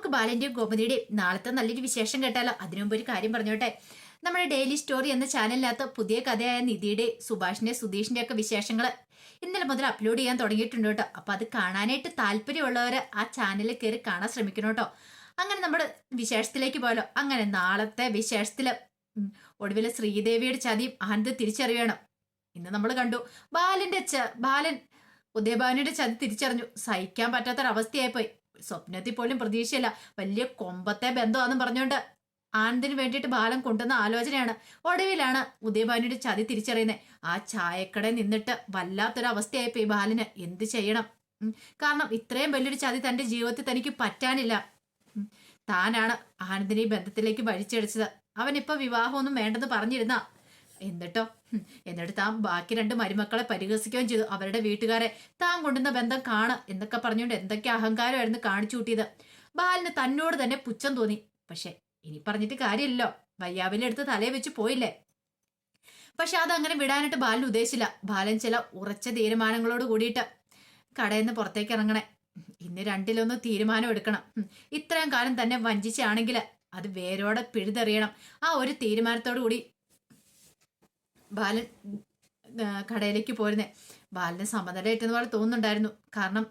നമുക്ക് ബാലന്റെയും ഗോപതിയുടെയും നാളത്തെ നല്ലൊരു വിശേഷം കേട്ടാലോ? അതിനുമുമ്പ് ഒരു കാര്യം പറഞ്ഞോട്ടെ. നമ്മുടെ ഡെയിലി സ്റ്റോറി എന്ന ചാനലിനകത്ത് പുതിയ കഥയായ നിധിയുടെ സുഭാഷിന്റെ സുധീഷിന്റെ ഒക്കെ വിശേഷങ്ങൾ ഇന്നലെ മുതൽ അപ്ലോഡ് ചെയ്യാൻ തുടങ്ങിയിട്ടുണ്ട് കേട്ടോ. അപ്പൊ അത് കാണാനായിട്ട് താല്പര്യമുള്ളവർ ആ ചാനലിൽ കയറി കാണാൻ ശ്രമിക്കണം കേട്ടോ. അങ്ങനെ നമ്മുടെ വിശേഷത്തിലേക്ക് പോയാലോ? അങ്ങനെ നാളത്തെ വിശേഷത്തിൽ ഒടുവിൽ ശ്രീദേവിയുടെ ചതിയും ആനന്ദ് തിരിച്ചറിയണം. ഇന്ന് നമ്മൾ കണ്ടു ബാലന്റെ ബാലൻ ഉദയഭാനുയുടെ ചതി തിരിച്ചറിഞ്ഞു. സഹിക്കാൻ പറ്റാത്തൊരവസ്ഥയായിപ്പോയി. സ്വപ്നത്തിൽ പോലും പ്രതീക്ഷയില്ല. വലിയ കൊമ്പത്തെ ബന്ധമാണെന്നും പറഞ്ഞുകൊണ്ട് ആനന്ദിന് വേണ്ടിയിട്ട് ബാലൻ കൊണ്ടുവന്ന ആലോചനയാണ്. ഒടുവിലാണ് ഉദയഭാനിയുടെ ചതി തിരിച്ചറിയുന്നത്. ആ ചായക്കടയിൽ നിന്നിട്ട് വല്ലാത്തൊരു അവസ്ഥയായിപ്പോയി ബാലന്. എന്ത് ചെയ്യണം? കാരണം ഇത്രയും വലിയൊരു ചതി തന്റെ ജീവിതത്തിൽ തനിക്ക് പറ്റാനില്ല. താനാണ് ആനന്ദിനെ ഈ ബന്ധത്തിലേക്ക് വഴിച്ചടിച്ചത്. അവനിപ്പോ വിവാഹമൊന്നും വേണ്ടെന്ന് പറഞ്ഞിരുന്ന. എന്നിട്ടോ? എന്നിട്ട് താൻ ബാക്കി രണ്ട് മരുമക്കളെ പരിഹസിക്കുകയും ചെയ്തു. അവരുടെ വീട്ടുകാരെ താൻ കൊണ്ടുന്ന ബന്ധം കാണ എന്നൊക്കെ പറഞ്ഞുകൊണ്ട് എന്തൊക്കെ അഹങ്കാരമായിരുന്നു കാണിച്ചു കൂട്ടിയത്. ബാലിന് തന്നോട് തന്നെ പുച്ഛം തോന്നി. പക്ഷെ ഇനി പറഞ്ഞിട്ട് കാര്യമില്ലല്ലോ. വയ്യാവിലെടുത്ത് തലയെ വെച്ച് പോയില്ലേ? പക്ഷെ അതങ്ങനെ വിടാനായിട്ട് ബാലിന് ഉദ്ദേശിച്ചില്ല. ബാലൻ ചില ഉറച്ച തീരുമാനങ്ങളോട് കൂടിയിട്ട് കടയിൽ നിന്ന് പുറത്തേക്ക് ഇറങ്ങണേ. ഇന്ന് രണ്ടിലൊന്ന് തീരുമാനം എടുക്കണം. ഇത്രയും കാലം തന്നെ വഞ്ചിച്ചാണെങ്കിൽ അത് വേരോടെ പിഴുതെറിയണം. ആ ഒരു തീരുമാനത്തോടു കൂടി ബാലൻ കടയിലേക്ക് പോരുന്നത് ബാലന് സമനിലയിട്ടെന്ന് പോലെ തോന്നുന്നുണ്ടായിരുന്നു. കാരണം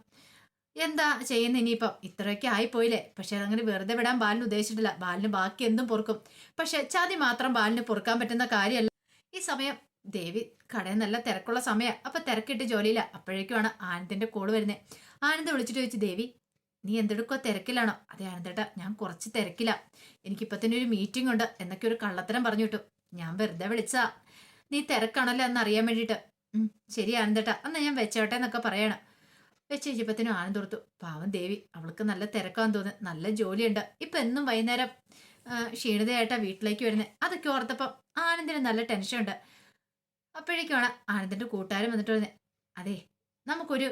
എന്താ ചെയ്യുന്ന ഇനിയിപ്പം? ഇത്രയൊക്കെ ആയിപ്പോയില്ലേ? പക്ഷെ അതങ്ങനെ വെറുതെ വിടാൻ ബാലിന് ഉദ്ദേശിച്ചിട്ടില്ല. ബാലിന് ബാക്കി എന്തും പൊറുക്കും. പക്ഷെ ചതി മാത്രം ബാലിന് പൊറുക്കാൻ പറ്റുന്ന കാര്യമല്ല. ഈ സമയം ദേവി കടയിൽ നല്ല തിരക്കുള്ള സമയം. അപ്പൊ തിരക്കിട്ട് ജോലിയില്ല അപ്പോഴേക്കുമാണ് ആനന്ദിന്റെ കോൾ വരുന്നത് ആനന്ദ് വിളിച്ചിട്ട് ചോദിച്ചു ദേവി നീ എന്തെടുക്കോ തിരക്കിലാണോ? അതെ ആനന്ദേട്ടാ ഞാൻ കുറച്ച് തിരക്കില്ല എനിക്കിപ്പോ തന്നെ ഒരു മീറ്റിംഗ് ഉണ്ട്. എന്നൊക്കെ ഒരു കള്ളത്തരം പറഞ്ഞു കിട്ടും ഞാൻ വെറുതെ വിളിച്ചാ നീ തിരക്കാണല്ലോ എന്ന് അറിയാൻ വേണ്ടിയിട്ട്. ശരി ആനന്ദേട്ടാ എന്നാ ഞാൻ വെച്ചോട്ടെ എന്നൊക്കെ പറയണം. വെച്ച് കഴിഞ്ഞപ്പത്തിനും ആനന്ദ് കൊടുത്തു പാവം ദേവി അവൾക്ക് നല്ല തിരക്കാന്ന് തോന്നുന്നു. നല്ല ജോലിയുണ്ട്. ഇപ്പൊ എന്നും വൈകുന്നേരം ക്ഷീണിതയായിട്ടാ വീട്ടിലേക്ക് വരുന്നത് അതൊക്കെ ഓർത്തപ്പം ആനന്ദിന് നല്ല ടെൻഷൻ ഉണ്ട് അപ്പോഴേക്കുമാണ് ആനന്ദിന്റെ കൂട്ടുകാരൻ വന്നിട്ട് വരുന്നത് അതെ നമുക്കൊരു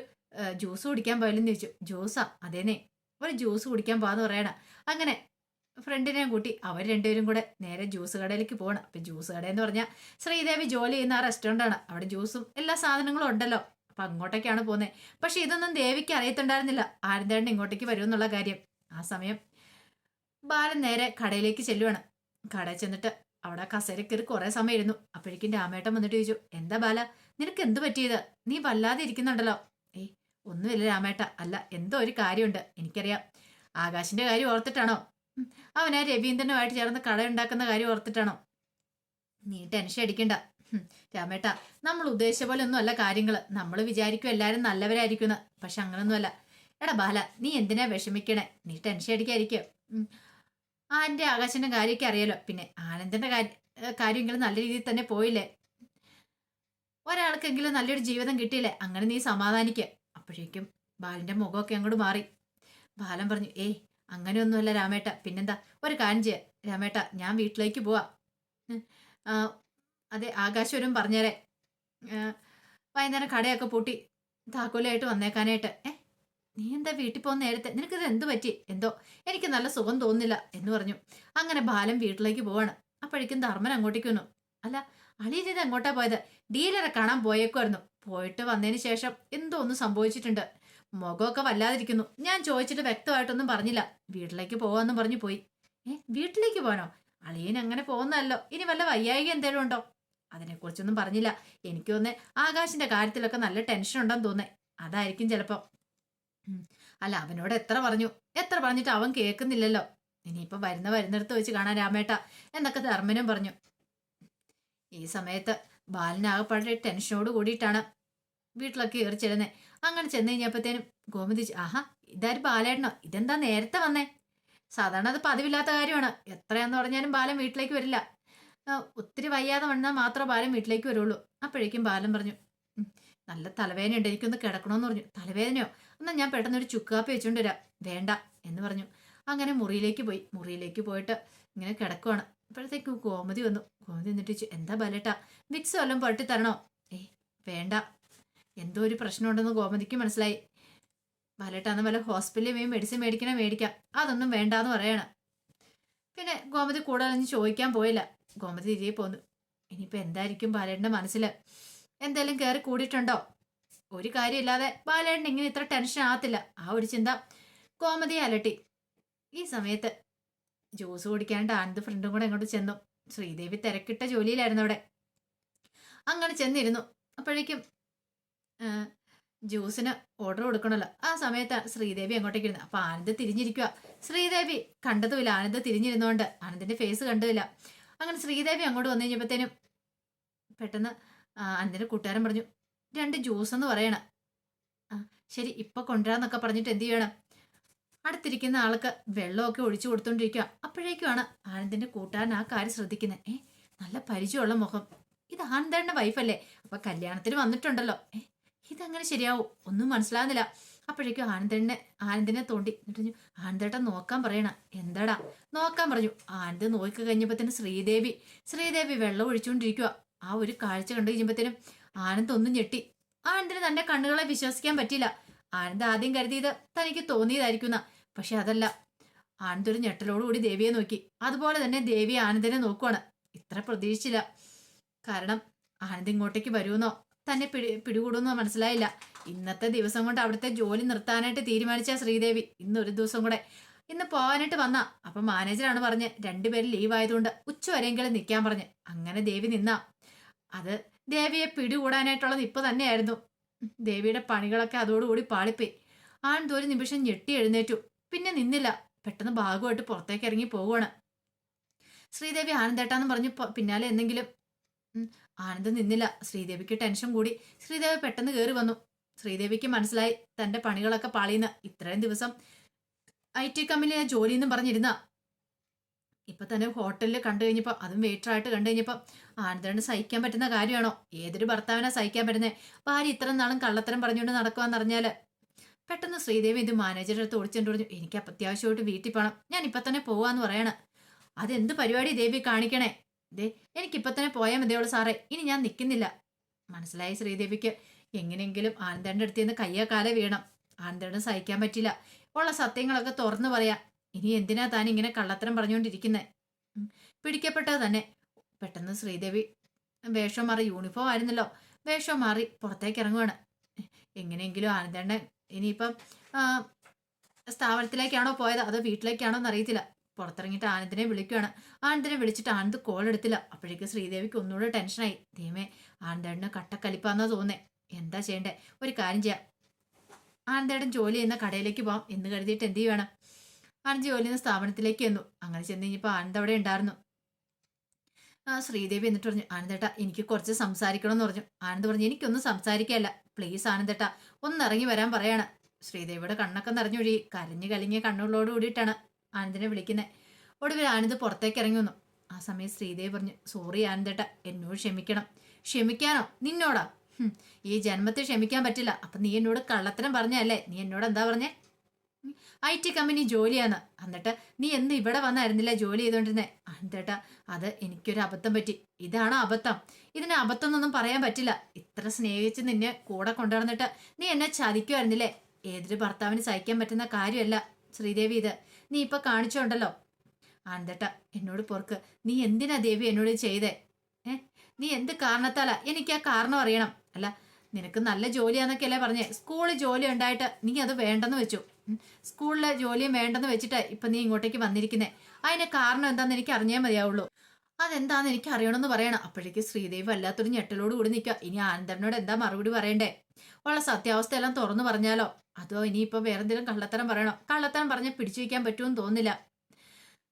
ജ്യൂസ് കുടിക്കാൻ പോയാലെന്ന് ചോദിച്ചു. ജ്യൂസാ അതേനെ ഒരു ജ്യൂസ് കുടിക്കാൻ പോകാന്ന് പറയണ. അങ്ങനെ ഫ്രണ്ടിനെയും കൂട്ടി അവർ രണ്ടുപേരും കൂടെ നേരെ ജ്യൂസ് കടയിലേക്ക് പോകണം അപ്പം ജ്യൂസ് കട എന്ന് പറഞ്ഞാൽ ശ്രീദേവി ജോലി ചെയ്യുന്ന ആ റെസ്റ്റോറന്റാണ് അവിടെ ജ്യൂസും എല്ലാ സാധനങ്ങളും ഉണ്ടല്ലോ. അപ്പം അങ്ങോട്ടേക്കാണ് പോകുന്നത് പക്ഷേ ഇതൊന്നും ദേവിക്ക് അറിയത്തുണ്ടായിരുന്നില്ല. ആനന്ദേണ്ണ ഇങ്ങോട്ടേക്ക് വരുമെന്നുള്ള കാര്യം. ആ സമയം ബാലൻ നേരെ കടയിലേക്ക് ചെല്ലുവാണ്. കടയിൽ ചെന്നിട്ട് അവിടെ കസേര കയറി കുറേ സമയം ഇരുന്നു അപ്പോഴേക്കും രാമേട്ടൻ വന്നിട്ട് ചോദിച്ചു എന്താ ബാല നിനക്ക് എന്ത് പറ്റിയത്? നീ വല്ലാതെ ഇരിക്കുന്നുണ്ടല്ലോ. ഏയ് ഒന്നുമില്ല രാമേട്ട. അല്ല എന്തോ ഒരു കാര്യമുണ്ട്. എനിക്കറിയാം. ആകാശിന്റെ കാര്യം ഓർത്തിട്ടാണോ? ഉം, അവനാ രവീന്ദ്രനുമായിട്ട് ചേർന്ന് കട ഉണ്ടാക്കുന്ന കാര്യം ഓർത്തിട്ടാണോ? നീ ടെൻഷൻ അടിക്കണ്ട. രാമേട്ട നമ്മൾ ഉദ്ദേശിച്ച പോലെ ഒന്നും അല്ല കാര്യങ്ങൾ നമ്മൾ വിചാരിക്കും എല്ലാവരും നല്ലവരായിരിക്കുന്ന പക്ഷെ അങ്ങനൊന്നുമല്ല. എടാ ബാല നീ എന്തിനാ വിഷമിക്കണേ? നീ ടെൻഷൻ അടിക്കായിരിക്കും ആന്റെ ആകാശന്റെ കാര്യമൊക്കെ അറിയാലോ. പിന്നെ ആനന്ദന്റെ കാര്യം കാര്യമെങ്കിലും നല്ല രീതിയിൽ തന്നെ പോയില്ലേ? ഒരാൾക്കെങ്കിലും നല്ലൊരു ജീവിതം കിട്ടിയില്ലേ? അങ്ങനെ നീ സമാധാനിക്കുക അപ്പോഴേക്കും ബാലന്റെ മുഖമൊക്കെ അങ്ങോട്ട് മാറി. ബാലൻ പറഞ്ഞു ഏയ് അങ്ങനെയൊന്നുമല്ല രാമേട്ട. പിന്നെന്താ? ഒരു കാര്യം ചെയ്യാം. രാമേട്ട ഞാൻ വീട്ടിലേക്ക് പോവാ. അതെ ആകാശവരും പറഞ്ഞേരെ. വൈകുന്നേരം കടയൊക്കെ പൂട്ടി താക്കോലായിട്ട് വന്നേക്കാനായിട്ട്. ഏ നീ എന്താ വീട്ടിൽ പോകുന്ന നേരത്തെ? നിനക്കിത് എന്ത് പറ്റി? എന്തോ? എനിക്ക് നല്ല സുഖം തോന്നുന്നില്ല എന്ന് പറഞ്ഞു. അങ്ങനെ ബാലൻ വീട്ടിലേക്ക് പോവാണ്. അപ്പോഴേക്കും ധർമ്മൻ അങ്ങോട്ടേക്ക് വന്നു. അല്ല അളിയൻ ഇത് എങ്ങോട്ടാ പോയത്? ഡീലറെ കാണാൻ പോയേക്കുമായിരുന്നു പോയിട്ട് വന്നതിന് ശേഷം എന്തോ ഒന്ന് സംഭവിച്ചിട്ടുണ്ട്. മുഖമൊക്കെ വല്ലാതിരിക്കുന്നു. ഞാൻ ചോദിച്ചിട്ട് വ്യക്തമായിട്ടൊന്നും പറഞ്ഞില്ല. വീട്ടിലേക്ക് പോവാന്ന് പറഞ്ഞു പോയി. ഏ വീട്ടിലേക്ക് പോകണോ അളിയൻ അങ്ങനെ പോകുന്നല്ലോ ഇനി വല്ല വയ്യായിക എന്തേലും ഉണ്ടോ? അതിനെക്കുറിച്ചൊന്നും പറഞ്ഞില്ല. എനിക്ക് തോന്നേ ആകാശിന്റെ കാര്യത്തിലൊക്കെ നല്ല ടെൻഷൻ ഉണ്ടെന്ന് തോന്നേ അതായിരിക്കും ചിലപ്പോ. അല്ല അവനോട് എത്ര പറഞ്ഞു? എത്ര പറഞ്ഞിട്ട് അവൻ കേൾക്കുന്നില്ലല്ലോ. ഇനിയിപ്പോ വരുന്ന വരുന്നിടത്ത് വെച്ച് കാണാൻ രാമേട്ട എന്നൊക്കെ ധർമ്മനും പറഞ്ഞു. ഈ സമയത്ത് ബാലനാകപ്പാടെ ടെൻഷനോട് കൂടിയിട്ടാണ്. വീട്ടിലൊക്കെ കയറി ചെല്ലുന്നേ. അങ്ങനെ ചെന്ന് കഴിഞ്ഞപ്പോഴത്തേനും ഗോമതി ആഹാ ഇതാരും ബാലേട്ടനോ? ഇതെന്താ നേരത്തെ വന്നേ? സാധാരണ അത് പതിവില്ലാത്ത കാര്യമാണ്. എത്രയാന്ന് പറഞ്ഞാലും ബാലൻ വീട്ടിലേക്ക് വരില്ല. ഒത്തിരി വയ്യാതെ വന്നാൽ മാത്രം ബാലൻ വീട്ടിലേക്ക് വരുള്ളൂ. അപ്പോഴേക്കും ബാലൻ പറഞ്ഞു നല്ല തലവേദന ഉണ്ട് എനിക്കൊന്ന് കിടക്കണമെന്ന് പറഞ്ഞു. തലവേദനയോ? എന്നാൽ ഞാൻ പെട്ടെന്ന് ഒരു ചുക്കാപ്പി വെച്ചുകൊണ്ട് വരാം. വേണ്ട എന്ന് പറഞ്ഞു. അങ്ങനെ മുറിയിലേക്ക് പോയി. മുറിയിലേക്ക് പോയിട്ട് ഇങ്ങനെ കിടക്കുവാണ്. അപ്പോഴത്തേക്ക് ഗോമതി വന്നു. ഗോമതി എന്നിട്ട് എന്താ ബാലേട്ടാ? വിക്സ് വല്ലതും പൊട്ടി തരണോ? ഏ വേണ്ട. എന്തോ ഒരു പ്രശ്നമുണ്ടെന്ന് ഗോമതിക്ക് മനസ്സിലായി. വലട്ടാന്ന് വല്ല ഹോസ്പിറ്റലിൽ പോയി മെഡിസിൻ മേടിക്കണേ മേടിക്കാം. അതൊന്നും വേണ്ടാന്ന് പറയണം. പിന്നെ ഗോമതി കൂടുതലൊന്നും ചോദിക്കാൻ പോയില്ല. ഗോമതി തിരികെ പോന്നു. ഇനിയിപ്പോൾ എന്തായിരിക്കും ബാലേട്ടന്റെ മനസ്സിൽ? എന്തെങ്കിലും കയറി കൂടിയിട്ടുണ്ടോ? ഒരു കാര്യമില്ലാതെ ബാലേട്ടൻ ഇങ്ങനെ ഇത്ര ടെൻഷൻ ആകത്തില്ല. ആ ഒരു ചിന്ത ഗോമതിയെ അലട്ടി. ഈ സമയത്ത് ജ്യൂസ് കുടിക്കാണ്ട് ആനന്ദ് ഫ്രണ്ടും കൂടെ അങ്ങോട്ട് ചെന്നു. ശ്രീദേവി തിരക്കിട്ട ജോലിയിലായിരുന്നു അവിടെ. അങ്ങനെ ചെന്നിരുന്നു. അപ്പോഴേക്കും ജ്യൂസിന് ഓർഡർ കൊടുക്കണമല്ലോ ആ സമയത്ത് ശ്രീദേവി അങ്ങോട്ടേക്ക് ഇരുന്നു അപ്പൊ ആനന്ദ് തിരിഞ്ഞിരിക്കുക ശ്രീദേവി കണ്ടതുമില്ല. ആനന്ദ് തിരിഞ്ഞിരുന്നോണ്ട് ആനന്ദിന്റെ ഫേസ് കണ്ടതില്ല അങ്ങനെ ശ്രീദേവി അങ്ങോട്ട് വന്നു കഴിഞ്ഞപ്പോഴത്തേനും പെട്ടെന്ന് ആനന്ദിന്റെ കൂട്ടുകാരൻ പറഞ്ഞു രണ്ട് ജ്യൂസ് എന്ന് പറയണ. ശരി ഇപ്പൊ കൊണ്ടുവരാന്നൊക്കെ പറഞ്ഞിട്ട് എന്ത് ചെയ്യണം? അടുത്തിരിക്കുന്ന ആൾക്ക് വെള്ളമൊക്കെ ഒഴിച്ചു കൊടുത്തോണ്ടിരിക്കുക അപ്പോഴേക്കുമാണ് ആനന്ദിന്റെ കൂട്ടുകാരൻ ആ കാര്യം ശ്രദ്ധിക്കുന്നത് ഏ നല്ല പരിചയമുള്ള മുഖം. ഇത് ആനന്ദന്റെ വൈഫല്ലേ അപ്പൊ കല്യാണത്തിന് വന്നിട്ടുണ്ടല്ലോ. ഏ ഇതങ്ങനെ ശരിയാവും. ഒന്നും മനസ്സിലാകുന്നില്ല അപ്പോഴേക്കും ആനന്ദനെ ആനന്ദനെ തോണ്ടി എന്നിട്ട് ആനന്ദേട്ടൻ നോക്കാൻ പറയണ എന്താടാ? നോക്കാൻ പറഞ്ഞു. ആനന്ദ് നോക്കി കഴിഞ്ഞപ്പോഴത്തേനും ശ്രീദേവി ശ്രീദേവി വെള്ളം ഒഴിച്ചുകൊണ്ടിരിക്കുക ആ ഒരു കാഴ്ച കണ്ടു കഴിഞ്ഞപ്പോഴത്തേനും ആനന്ദ് ഒന്നും ഞെട്ടി. ആനന്ദിന് തന്റെ കണ്ണുകളെ വിശ്വസിക്കാൻ പറ്റില്ല ആനന്ദ് ആദ്യം കരുതിയത് തനിക്ക് തോന്നിയതായിരിക്കുന്ന പക്ഷെ അതല്ല. ആനന്ദ് ഒരു ഞെട്ടലോടുകൂടി ദേവിയെ നോക്കി. അതുപോലെ തന്നെ ദേവി ആനന്ദനെ നോക്കുവാണ്. ഇത്ര പ്രതീക്ഷിച്ചില്ല. കാരണം ആനന്ദ് ഇങ്ങോട്ടേക്ക് വരുമെന്നോ? തന്നെ പിടി പിടികൂടുമെന്ന് മനസ്സിലായില്ല. ഇന്നത്തെ ദിവസം കൊണ്ട് അവിടുത്തെ ജോലി നിർത്താനായിട്ട് തീരുമാനിച്ച ശ്രീദേവി ഇന്ന് ഒരു ദിവസം കൂടെ. ഇന്ന് പോകാനായിട്ട് വന്ന. അപ്പൊ മാനേജറാണ് പറഞ്ഞ് രണ്ടുപേരും ലീവ് ആയതുകൊണ്ട് ഉച്ചവരെയെങ്കിലും നിൽക്കാൻ പറഞ്ഞ്. അങ്ങനെ ദേവി നിന്ന. അത് ദേവിയെ പിടികൂടാനായിട്ടുള്ള നിപ്പ് തന്നെയായിരുന്നു. ദേവിയുടെ പണികളൊക്കെ അതോടുകൂടി പാളിപ്പോയി. ആണ്ട് ഒരു നിമിഷം ഞെട്ടി എഴുന്നേറ്റു. പിന്നെ നിന്നില്ല. പെട്ടെന്ന് ഭാഗമായിട്ട് പുറത്തേക്ക് ഇറങ്ങി പോവുകയാണ്. ശ്രീദേവി ആനന്ദേട്ടാന്ന് പറഞ്ഞു പിന്നാലെ എന്തെങ്കിലും ആനന്ദ് നിന്നില്ല. ശ്രീദേവിക്ക് ടെൻഷൻ കൂടി. ശ്രീദേവി പെട്ടെന്ന് കയറി വന്നു. ശ്രീദേവിക്ക് മനസ്സിലായി തന്റെ പണികളൊക്കെ പാളിയുന്ന ഇത്രയും ദിവസം ഐ ടി കമ്പനിയിലെ ജോലി എന്നും പറഞ്ഞിരുന്ന. ഇപ്പൊ തന്നെ ഹോട്ടലിൽ കണ്ടു കഴിഞ്ഞപ്പോ അതും വെയിറ്ററായിട്ട് കണ്ടു കഴിഞ്ഞപ്പോ ആനന്ദന് സഹിക്കാൻ പറ്റുന്ന കാര്യമാണോ? ഏതൊരു ഭർത്താവിനാ സഹിക്കാൻ പറ്റുന്നത് ഭാര്യ ഇത്ര നാളും കള്ളത്തരം പറഞ്ഞുകൊണ്ട് നടക്കുവാന്ന് അറിഞ്ഞാൽ പെട്ടെന്ന് ശ്രീദേവി ഇത് മാനേജറുടെ അടുത്ത് ഓടിച്ചിട്ട് പറഞ്ഞു എനിക്ക് അത്യാവശ്യമായിട്ട് വീട്ടിൽ പോകണം ഞാൻ ഇപ്പൊ തന്നെ പോവാന്ന് പറയണേ. അതെന്ത് പരിപാടി ദേവി കാണിക്കണേ? ദേ എനിക്കിപ്പോൾ തന്നെ പോയാൽ മതിയുള്ളൂ സാറേ. ഇനി ഞാൻ നിൽക്കുന്നില്ല മനസ്സിലായി ശ്രീദേവിക്ക്. എങ്ങനെയെങ്കിലും ആനന്ദേണ്ട അടുത്ത് നിന്ന് കയ്യോ വീണം ആനന്ദേണ്ട സഹിക്കാൻ പറ്റില്ല. ഉള്ള സത്യങ്ങളൊക്കെ തുറന്നു പറയാം. ഇനി എന്തിനാ താൻ ഇങ്ങനെ കള്ളത്തരം പറഞ്ഞുകൊണ്ടിരിക്കുന്നത് പിടിക്കപ്പെട്ടത് തന്നെ. പെട്ടെന്ന് ശ്രീദേവി വേഷം മാറി യൂണിഫോം ആയിരുന്നല്ലോ. വേഷം മാറി പുറത്തേക്ക് ഇറങ്ങുവാണ്. എങ്ങനെയെങ്കിലും ആനന്ദേണ്ട ഇനിയിപ്പം സ്ഥാപനത്തിലേക്കാണോ പോയത്? അതോ വീട്ടിലേക്കാണോ എന്ന് അറിയത്തില്ല പുറത്തിറങ്ങിയിട്ട് ആനന്ദിനെ വിളിക്കുകയാണ് ആനന്ദിനെ വിളിച്ചിട്ട് ആനന്ദ് കോൾ എടുത്തില്ല. അപ്പോഴേക്ക് ശ്രീദേവിക്ക് ഒന്നുകൂടെ ടെൻഷനായി ദൈവമേ ആനന്ദേടന് കട്ടക്കലിപ്പാന്നാ തോന്നേ എന്താ ചെയ്യണ്ടേ? ഒരു കാര്യം ചെയ്യാം. ആനന്ദേടൻ ജോലി ചെയ്യുന്ന കടയിലേക്ക് പോവാം എന്ന് കരുതിയിട്ട് എന്ത് ചെയ്യണം ആനന്ദ് ജോലി ചെയ്യുന്ന സ്ഥാപനത്തിലേക്ക് ചെന്നു. അങ്ങനെ ചെന്ന് കഴിഞ്ഞപ്പോൾ ആനന്ദ് അവിടെ ഉണ്ടായിരുന്നു. ആ ശ്രീദേവി എന്നിട്ട് പറഞ്ഞു ആനന്ദേട്ട എനിക്ക് കുറച്ച് സംസാരിക്കണം എന്ന് പറഞ്ഞു. ആനന്ദ് പറഞ്ഞു എനിക്കൊന്നും സംസാരിക്കാല്ല പ്ലീസ് ആനന്ദേട്ട ഒന്ന് ഇറങ്ങി വരാൻ പറയാണ്. ശ്രീദേവിയുടെ കണ്ണൊക്കെ നിറഞ്ഞൊഴി കരഞ്ഞു കലിങ്ങിയ കണ്ണുകളോട് കൂടിയിട്ടാണ്. ആനന്ദിനെ വിളിക്കുന്നത് ഒടുവിൽ ആനന്ദ് പുറത്തേക്ക് ഇറങ്ങി വന്നു. ആ സമയം ശ്രീദേവി പറഞ്ഞു സോറി ആനന്ദേട്ട എന്നോട് ക്ഷമിക്കണം. ക്ഷമിക്കാനോ? നിന്നോടാ? ഈ ജന്മത്തിൽ ക്ഷമിക്കാൻ പറ്റില്ല. അപ്പം നീ എന്നോട് കള്ളത്തരം പറഞ്ഞല്ലേ നീ എന്നോട് എന്താ പറഞ്ഞേ? ഐ ടി കമ്പനി ജോലിയാണ് എന്നിട്ട് നീ എന്ന് ഇവിടെ വന്നായിരുന്നില്ല ജോലി ചെയ്തോണ്ടിരുന്നേ? അന്തേട്ടാ അത് എനിക്കൊരു അബദ്ധം പറ്റി. ഇതാണ് അബദ്ധം? ഇതിന് അബദ്ധം എന്നൊന്നും പറയാൻ പറ്റില്ല. ഇത്ര സ്നേഹിച്ച് നിന്നെ കൂടെ കൊണ്ടുവന്നിട്ട് നീ എന്നെ ചതിക്കുമായിരുന്നില്ലേ ഏതൊരു ഭർത്താവിന് സഹിക്കാൻ പറ്റുന്ന കാര്യമല്ല ശ്രീദേവി ഇത്. നീ ഇപ്പൊ കാണിച്ചോണ്ടല്ലോ. ആനന്ദേട്ട എന്നോട് പൊറുക്ക്. നീ എന്തിനാ ദേവി എന്നോട് ചെയ്തേ? ഏ? നീ എന്ത് കാരണത്താലാ? എനിക്ക് ആ കാരണം അറിയണം. അല്ല നിനക്ക് നല്ല ജോലിയാന്നൊക്കെയല്ലേ പറഞ്ഞേ. സ്കൂളിൽ ജോലി ഉണ്ടായിട്ട് നീ അത് വേണ്ടെന്ന് വെച്ചു. സ്കൂളിലെ ജോലിയും വേണ്ടെന്ന് വെച്ചിട്ട് ഇപ്പൊ നീ ഇങ്ങോട്ടേക്ക് വന്നിരിക്കുന്നേ. അതിന് കാരണം എന്താന്ന് എനിക്ക് അറിഞ്ഞേ മതിയാവുള്ളൂ. അതെന്താന്ന് എനിക്ക് അറിയണമെന്ന് പറയണം. അപ്പോഴേക്ക് ശ്രീദേവി വല്ലാത്തൊരു ഞെട്ടലോട് കൂടി നിൽക്കുക. ഇനി ആനന്ദനോട് എന്താ മറുപടി പറയണ്ടേ? ഉള്ള സത്യാവസ്ഥ എല്ലാം തുറന്നു പറഞ്ഞാലോ? അതോ ഇനിയിപ്പോ വേറെ എന്തെങ്കിലും കള്ളത്തരം പറയണോ? കള്ളത്തരം പറഞ്ഞ് പിടിച്ചു വയ്ക്കാൻ പറ്റുമെന്ന് തോന്നില്ല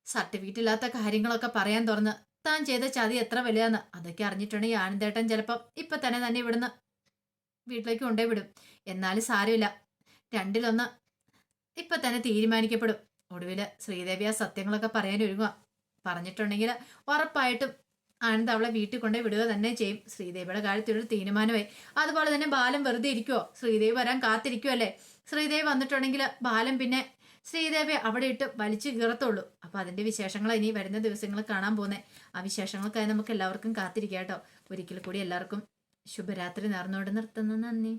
സർട്ടിഫിക്കറ്റ് ഇല്ലാത്ത കാര്യങ്ങളൊക്കെ പറയാൻ തുറന്ന് താൻ ചെയ്ത ചതി എത്ര വലുതാന്ന് അതൊക്കെ അറിഞ്ഞിട്ടുണ്ടെങ്കിൽ ആനന്ദേട്ടൻ ചിലപ്പം ഇപ്പൊ തന്നെ തന്നെ ഇവിടുന്ന് വീട്ടിലേക്ക് കൊണ്ടേ വിടും. എന്നാലും സാരമില്ല. രണ്ടിലൊന്ന് ഇപ്പൊ തന്നെ തീരുമാനിക്കപ്പെടും. ഒടുവിൽ ശ്രീദേവി ആ സത്യങ്ങളൊക്കെ പറയാൻ ഒരുങ്ങുക. പറഞ്ഞിട്ടുണ്ടെങ്കിൽ ഉറപ്പായിട്ടും ആനന്ദ് അവളെ വീട്ടിൽ കൊണ്ടേ വിടുക തന്നെ ചെയ്യും. ശ്രീദേവിയുടെ കാര്യത്തിൽ ഒരു തീരുമാനമായി. അതുപോലെ തന്നെ ബാലം വെറുതെ ഇരിക്കുവോ? ശ്രീദേവി വരാൻ കാത്തിരിക്കുവല്ലേ ശ്രീദേവി വന്നിട്ടുണ്ടെങ്കിൽ ബാലം പിന്നെ ശ്രീദേവി അവിടെ ഇട്ട് വലിച്ചു കീറത്തുള്ളൂ. അപ്പൊ അതിന്റെ വിശേഷങ്ങൾ ഇനി വരുന്ന ദിവസങ്ങൾ കാണാൻ പോകുന്നത് ആ വിശേഷങ്ങൾക്കായി നമുക്ക് എല്ലാവർക്കും കാത്തിരിക്കാം കേട്ടോ. ഒരിക്കൽ കൂടി എല്ലാവർക്കും ശുഭരാത്രി നേർന്നോട് നിർത്തുന്നു. നന്ദി.